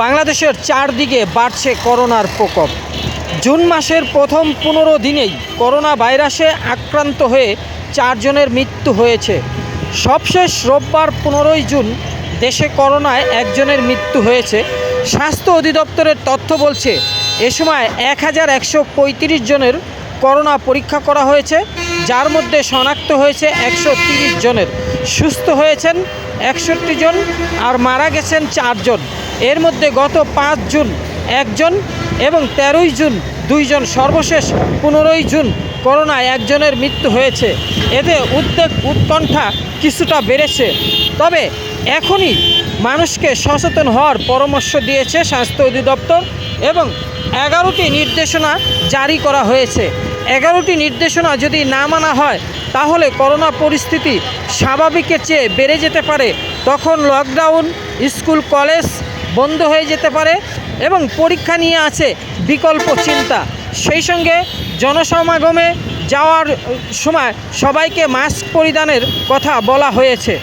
বাংলাদেশের চারদিকে বাড়ছে করোনার প্রকোপ। জুন মাসের প্রথম পনেরো দিনেই করোনা ভাইরাসে আক্রান্ত হয়ে চারজনের মৃত্যু হয়েছে। সবশেষ রোববার পনেরোই জুন দেশে করোনায় একজনের মৃত্যু হয়েছে। স্বাস্থ্য অধিদপ্তরের তথ্য বলছে, এ সময় এক হাজার একশো পঁয়ত্রিশ জনের করোনা পরীক্ষা করা হয়েছে। যার মধ্যে শনাক্ত হয়েছে একশো জনের। সুস্থ হয়েছেন একষট্টি জন আর মারা গেছেন চারজন এর মধ্যে গত পাঁচ জুন একজন এবং তেরোই জুন দুইজন সর্বশেষ পনেরোই জুন করোনায় একজনের মৃত্যু হয়েছে। এতে উদ্বেগ উৎকণ্ঠা কিছুটা বেড়েছে। তবে এখনই মানুষকে সচেতন হওয়ার পরামর্শ দিয়েছে স্বাস্থ্য অধিদপ্তর। এবং এগারোটি নির্দেশনা জারি করা হয়েছে। এগারোটি নির্দেশনা যদি না মানা হয়, তাহলে করোনা পরিস্থিতি স্বাভাবিকের চেয়ে বেড়ে যেতে পারে। তখন লকডাউন স্কুল কলেজ বন্ধ হয়ে যেতে পারে এবং পরীক্ষা নিয়ে আছে বিকল্প চিন্তা। সেই সঙ্গে জনসমাগমে যাওয়ার সময় সবাইকে মাস্ক পরিধানের কথা বলা হয়েছে।